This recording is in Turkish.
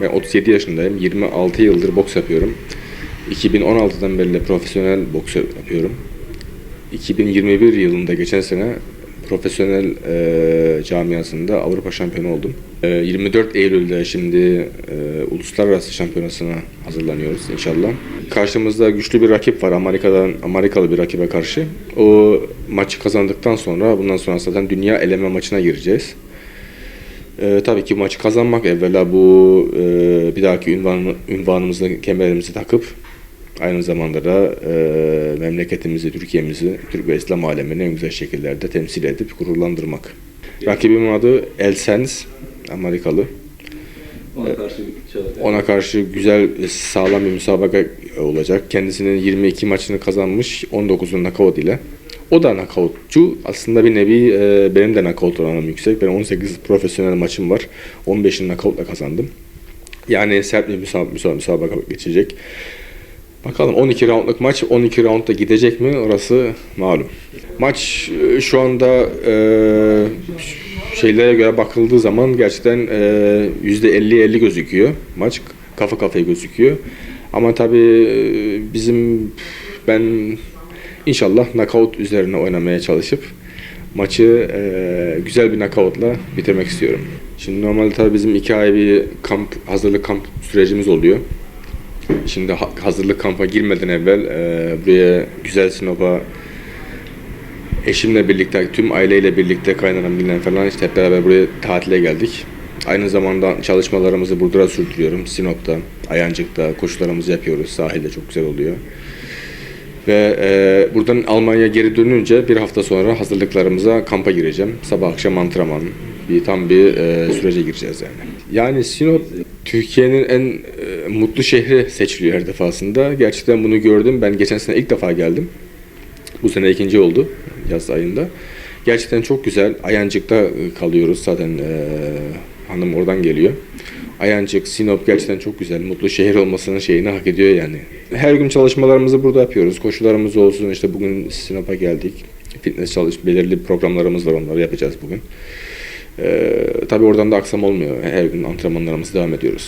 Ben 37 yaşındayım. 26 yıldır boks yapıyorum. 2016'dan beri de profesyonel boks yapıyorum. 2021 yılında geçen sene profesyonel e, camiasında Avrupa şampiyonu oldum. E, 24 Eylül'de şimdi e, uluslararası şampiyonasına hazırlanıyoruz inşallah. Karşımızda güçlü bir rakip var Amerika'dan Amerikalı bir rakibe karşı. O maçı kazandıktan sonra bundan sonra zaten dünya eleme maçına gireceğiz. E, tabii ki maçı kazanmak evvela bu e, bir dahaki ünvan, ünvanımızı kemerimizi takıp aynı zamanda da e, memleketimizi, Türkiye'mizi, Türk ve İslam alemini en güzel şekillerde temsil edip gururlandırmak. Rakibimin adı Elsens, Amerikalı. Ona karşı çalacak. Ona karşı güzel, sağlam bir müsabaka olacak. Kendisinin 22 maçını kazanmış, 19'un nakavt ile. O da nakavtçu. Aslında bir nevi e, benim de nakavt oranım yüksek. Ben 18 profesyonel maçım var. 15'ini nakavtla kazandım. Yani sert bir müsab- müsab- müsabaka geçecek. Bakalım 12 roundluk maç 12 roundda gidecek mi orası malum. Maç e, şu anda e, şeylere göre bakıldığı zaman gerçekten e, %50-50 gözüküyor maç. Kafa kafaya gözüküyor. Ama tabii e, bizim ben inşallah knockout üzerine oynamaya çalışıp maçı e, güzel bir knockoutla bitirmek istiyorum. Şimdi normalde tabii bizim iki ay bir kamp hazırlık kamp sürecimiz oluyor. Şimdi ha- hazırlık kampa girmeden evvel e, buraya güzel Sinop'a eşimle birlikte, tüm aileyle birlikte kaynanam bilen falan işte hep beraber buraya tatile geldik. Aynı zamanda çalışmalarımızı burada sürdürüyorum. Sinop'ta, Ayancık'ta koşularımızı yapıyoruz. Sahilde çok güzel oluyor. Ve e, buradan Almanya'ya geri dönünce bir hafta sonra hazırlıklarımıza kampa gireceğim. Sabah akşam antrenman. Bir tam bir e, sürece gireceğiz yani. Yani Sinop Türkiye'nin en e, mutlu şehri seçiliyor her defasında. Gerçekten bunu gördüm. Ben geçen sene ilk defa geldim. Bu sene ikinci oldu yaz ayında. Gerçekten çok güzel. Ayancık'ta e, kalıyoruz zaten e, hanım oradan geliyor. Ayancık, Sinop gerçekten çok güzel. Mutlu şehir olmasının şeyini hak ediyor yani. Her gün çalışmalarımızı burada yapıyoruz. Koşularımız olsun. İşte bugün Sinop'a geldik. Fitness çalış, belirli programlarımız var onları yapacağız bugün. Ee, tabii oradan da aksam olmuyor. Her gün antrenmanlarımızı devam ediyoruz.